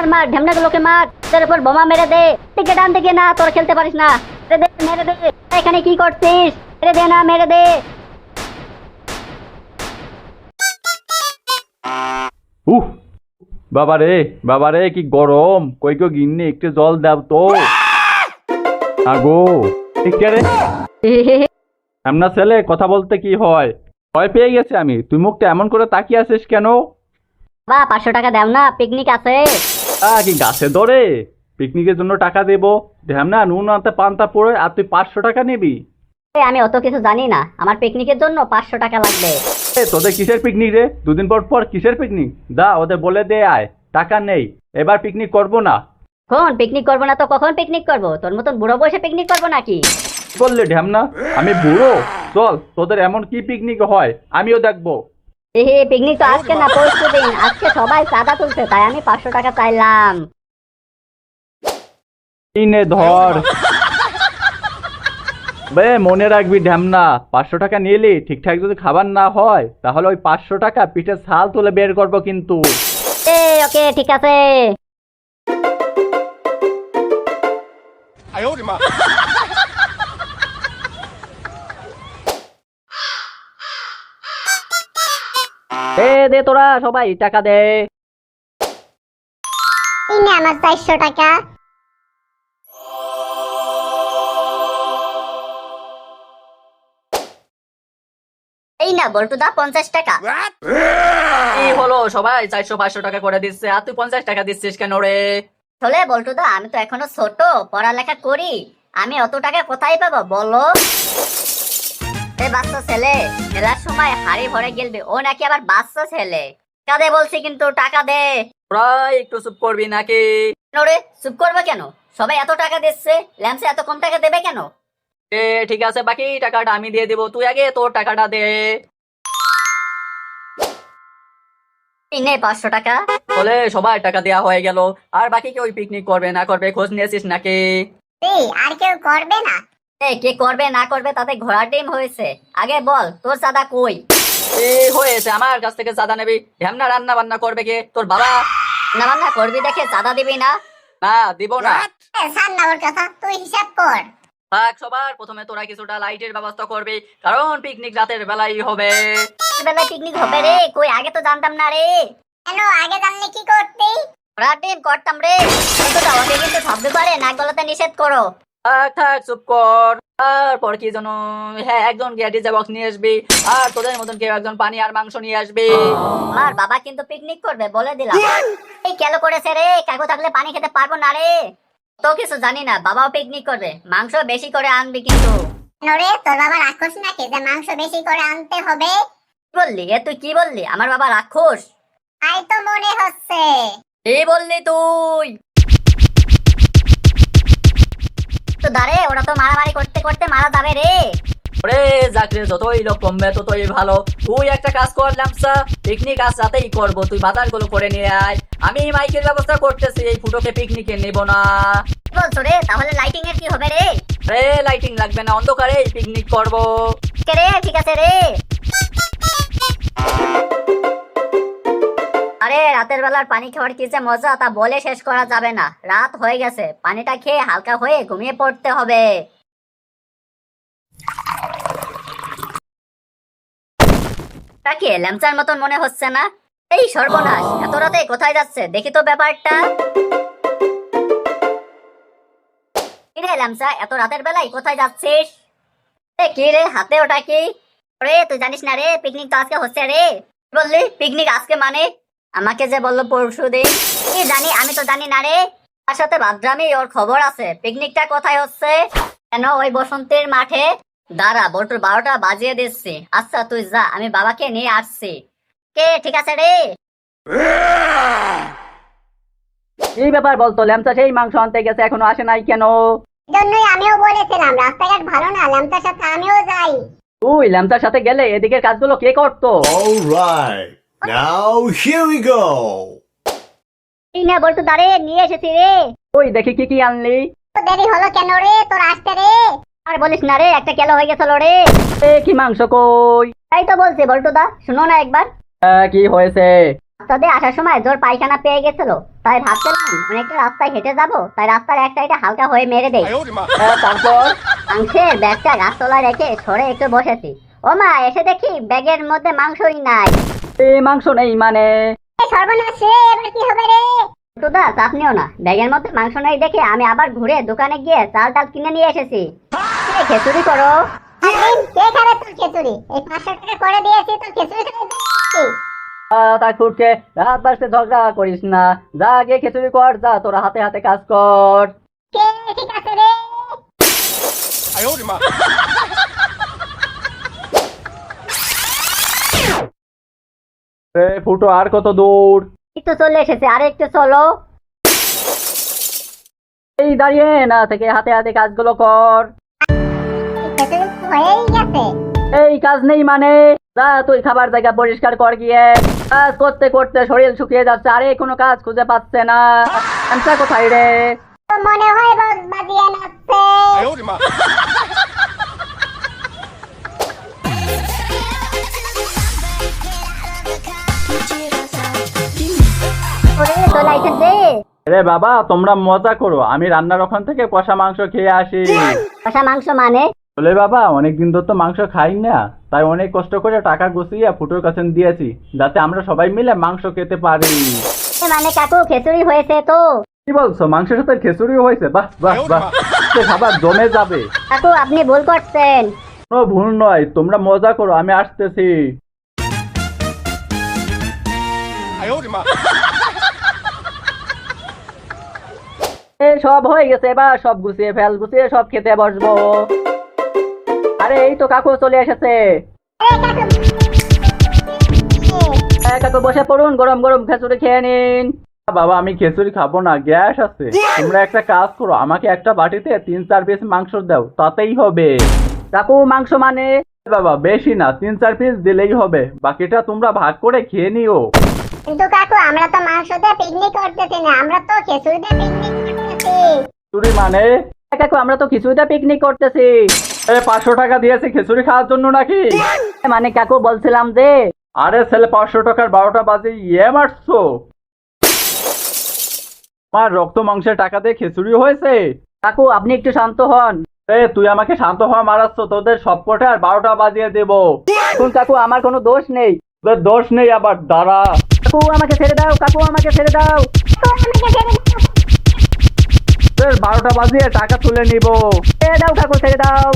মার মার ঢেমনাগুলোকে মার। তোর উপর বোমা মেরে দে। থেকে ডান থেকে না তোর খেলতে পারিস না। মেরে দে মেরে দে। এখানে কি করছিস? মেরে দে না মেরে দে। উহ বাবা রে বাবা রে কি গরম। কই কই গিন্নি একটু জল দাও তো। আগো ঠিক রে? এমনা ছেলে কথা বলতে কি হয়? ভয় পেয়ে গেছে আমি। তুই মুখটা এমন করে তাকিয়ে আছিস কেন? বা পাঁচশো টাকা দাও না পিকনিক আছে। কি গাছে ধরে? পিকনিকের জন্য টাকা দেবো। ধ্যাম না নুন আনতে পান্তা পড়ে আর তুই পাঁচশো টাকা নিবি। এ, আমি অত কিছু জানি না। আমার পিকনিকের জন্য পাঁচশো টাকা লাগবে। এ তোদের কিসের পিকনিক রে? দুদিন পর পর কিসের পিকনিক? দা ওদের বলে দে আয়। টাকা নেই। এবার পিকনিক করব না। কোন পিকনিক করব না তো কখন পিকনিক করব? তোর মতন বুড়ো বসে পিকনিক করব নাকি? বললে ঢ্যামনা? আমি বুড়ো? চল তোদের এমন কি পিকনিক হয়? আমিও দেখব। পিকনিক তো আজকে না পরশু দিন। আজকে সবাই চাঁদা তুলছে তাই আমি পাঁচশো টাকা চাইলাম। ধর। বে মনে রাখবি ঢ্যামনা পাঁচশো টাকা নিলি ঠিকঠাক যদি খাবার না হয় তাহলে ওই পাঁচশো টাকা পিঠে ছাল তুলে বের করব কিন্তু। এ ওকে ঠিক আছে। এ দে তোরা সবাই টাকা দে। এই নে আমার চারশো টাকা। এই না বল্টুদা পঞ্চাশ টাকা। কি হলো? সবাই চারশো পাঁচশো টাকা করে দিচ্ছে। আর তুই পঞ্চাশ টাকা দিচ্ছিস কেন রে? চলে বল্টুদা আমি তো এখনও ছোট পড়ালেখা করি। আমি অত টাকা কোথায় পাবো বলো? বাচ্চা ছেলে? খেলার সময় হাড়ি ভরে গেলবে। ও নাকি আবার বাচ্চা ছেলে? কাদে বলছি কিন্তু টাকা দে। তোরা একটু চুপ করবি নাকি? নোরে চুপ করবে কেন? সবাই এত টাকা দিচ্ছে ল্যাম্পসে এত কম টাকা দেবে কেন? এ ঠিক আছে বাকি টাকাটা আমি দিয়ে দেবো। তুই আগে তোর টাকাটা দে। এই নে পাঁচশো টাকা। বলে সবার টাকা দেওয়া হয়ে গেল। আর বাকি কেউ পিকনিক করবে না করবে খোঁজ নিয়েছিস নাকি? আর কেউ করবে না। কে করবে না করবে তাতে ঘোড়া ডিম হয়েছে। আগে বল তোর চাঁদা কই? এ হয়েছে আমার কাছ থেকে চাঁদা নেবি। ঢ্যামনা রান্না বান্না করবে কে? তোর বাবা? না না করবি দেখে চাঁদা দিবি না? না দিব না। ছাড় না ওর কথা তুই হিসাব কর। থাক সবার প্রথমে তোরা কিছুটা লাইটের ব্যবস্থা করবি কারণ পিকনিক রাতের বেলাই হবে। বেলায় পিকনিক হবে রে কই আগে তো জানতাম না রে। কেন আগে জানলে কি করতি? ঘোড়া ডিম করতাম রে। কিন্তু কিন্তু শব্দ করে নাক গলাতে নিষেধ করো। থাক থাক চুপ কর। তারপর কি যেন হ্যাঁ একজন গিয়ে ডিজে বক্স নিয়ে আসবি আর তোদের মতন কেউ একজন পানি আর মাংস নিয়ে আসবি। আমার বাবা কিন্তু পিকনিক করবে বলে দিলাম। এই কেন করেছে রে কাকু থাকলে পানি খেতে পারব না রে। তো কিছু জানি না বাবাও পিকনিক করবে মাংস বেশি করে আনবি কিন্তু। কেন রে তোর বাবা রাক্ষস নাকি? যে মাংস বেশি করে আনতে হবে। কি বললি? এ তুই কি বললি? আমার বাবা রাক্ষস। তাই তো মনে হচ্ছে। কি বললি তুই? দাঁড়ে ওরা তো মারামারি করতে করতে মারা যাবে রে। ওরে যাকরে যতই লোক কমবে ততই ভালো। তুই একটা কাজ কর ল্যামসা পিকনিক আজ রাতেই করব তুই বাজারগুলো করে নিয়ে আয়। আমি মাইকের ব্যবস্থা করতেছি এই ফুটোকে পিকনিকে নেব না। বলছো রে? তাহলে লাইটিং এর কি হবে রে? রে লাইটিং লাগবে না অন্ধকারে পিকনিক করব। রে? ঠিক আছে রে। রাতের বেলার পানি খাওয়ার কি যে মজা তা বলে শেষ করা যাবে না। রাত হয়ে গেছে, পানিটা খেয়ে হালকা হয়ে ঘুমিয়ে পড়তে হবে। তাকে ল্যামচার মতন মনে হচ্ছে না? এই সর্বনাশ, এত রাতে কোথায় যাচ্ছে? দেখি তো ব্যাপারটা। কি রে ল্যামচা, এত রাতের বেলায় কোথায় যাচ্ছিস? এ কি রে, হাতে ওটা কি? রে তুই জানিস না রে, পিকনিক তো আজকে হচ্ছে রে। বললি? পিকনিক আজকে মানে? আমাকে যে বলল পরশু দিন কি জানি আমি তো জানি না রে। তার সাথে ভাদ্রামি ওর খবর আছে। পিকনিকটা কোথায় হচ্ছে? কেন ওই বসন্তের মাঠে? দাঁড়া বল্টুর বারোটা বাজিয়ে দিচ্ছি। আচ্ছা তুই যা আমি বাবাকে নিয়ে আসছি। কে? ঠিক আছে রে? এই ব্যাপার বলতো ল্যামসা সেই মাংস আনতে গেছে এখনও আসে নাই কেন? জন্যই আমিও বলেছিলাম রাস্তাঘাট ভালো না ল্যাম্পটার সাথে আমিও যাই। তুই ল্যামসার সাথে গেলে এদিকের কাজগুলো কে করতো? Right. Now here we go. এই না বল্টু দাঁড়ে নিয়ে এসেছি রে। তুই দেখি কি কি আনলি। তো দেরি হলো কেন রে? তোর আসতে রে। আর বলিস না রে একটা কেলো হয়ে গেছিল রে। এ কি মাংস কই? তাই তো বলছি বল্টু দা শুনো না একবার। আহ, কি হয়েছে? দিয়ে আসার সময় জোর পায়খানা পেয়ে গেছিল। তাই ভাবছিলাম অনেকটা রাস্তায় হেঁটে যাব। তাই রাস্তার এক সাইডে হালকা হয়ে মেরে দেই। হ্যাঁ, তারপর? মাংসের ব্যাগটা গাছতলায় রেখে সরে একটু বসেছি। ও মা এসে দেখি ব্যাগের মধ্যে মাংসই নাই। এই মাংস নেই মানে। এ সর্বনাশ এবার কি হবে রে? টুদা চাপ নিও না। ব্যাগের মধ্যে মাংস নেই দেখে আমি আবার ঘুরে দোকানে গিয়ে চাল টাল কিনে নিয়ে এসেছি। খেচুড়ি করো। কে খাবে তোর খিচুড়ি? এই পাঁচশো টাকা করে দিয়েছি তোর রাত বাসতে ঝগড়া করিস না। যা গিয়ে খিচুড়ি কর যা তোরা হাতে হাতে কাজ কর। কে ঠিক আছে রে? এ ফুটো আর কত দূর? একটু চলে এসেছে আর একটু চলো। এই দাঁড়িয়ে না থেকে হাতে হাতে কাজগুলো কর। এই কাজ নেই মানে। যা তুই খাবার জায়গা পরিষ্কার কর গিয়ে। কাজ করতে করতে শরীর শুকিয়ে যাচ্ছে আরে কোনো কাজ খুঁজে পাচ্ছে না। আনসা কোথায় রে? মনে হয় বাজিয়ে নাচছে। রে বাবা তোমরা মজা করো। আমি রান্নার ওখান থেকে কষা মাংস খেয়ে আসি। কষা মাংস মানে? বলে বাবা অনেকদিন ধর তো মাংস খাই না। তাই অনেক কষ্ট করে টাকা গুছিয়ে ফুটোর কাছে দিয়েছি যাতে আমরা সবাই মিলে মাংস খেতে পারি। মানে কাকু খেচুড়ি হয়েছে তো? কি বলছো? মাংসের সাথে খিচুড়ি হয়েছে? বাহ বাহ বাহ। খাবার জমে যাবে। কাকু আপনি ভুল করছেন। কোনো ভুল নয় তোমরা মজা করো আমি আসতেছি এই সব হয়ে গেছে এবার সব গুছিয়ে ফেল গুছিয়ে সব খেতে বসবো। আরে এই তো কাকু চলে এসেছে। কাকু বসে পড়ুন গরম গরম খেচুড়ি খেয়ে নিন। বাবা আমি খিচুড়ি খাব না গ্যাস আছে। তোমরা একটা কাজ করো আমাকে একটা বাটিতে তিন চার পিস মাংস দাও তাতেই হবে। কাকু মাংস মানে? বাবা বেশি না তিন চার পিস দিলেই হবে বাকিটা তোমরা ভাগ করে খেয়ে নিও। কিন্তু কাকু আমরা তো মাংস দিয়ে পিকনিক করতেছি না আমরা তো খিচুড়ি দিয়ে মানে? কাকু আমরা তো কিছুটা পিকনিক করতেছি। এ পাঁচশো টাকা দিয়েছি খিচুড়ি খাওয়ার জন্য নাকি? মানে কাকু বলছিলাম যে আরে ছেলে পাঁচশো টাকার বারোটা বাজে ইয়ে মারছো? আমার রক্ত মাংসের টাকা দিয়ে খিচুড়ি হয়েছে? কাকু আপনি একটু শান্ত হন। এ তুই আমাকে শান্ত হওয়া মারাচ্ছ তোদের সব কটা আর বারোটা বাজিয়ে দেবো। এখন কাকু আমার কোনো দোষ নেই। তোদের দোষ নেই আবার দাঁড়া। কাকু আমাকে ছেড়ে দাও। কাকু আমাকে ছেড়ে দাও। বারোটা বাজিয়ে টাকা তুলে নিবো। দাও ঠাকুর ছেড়ে দাও।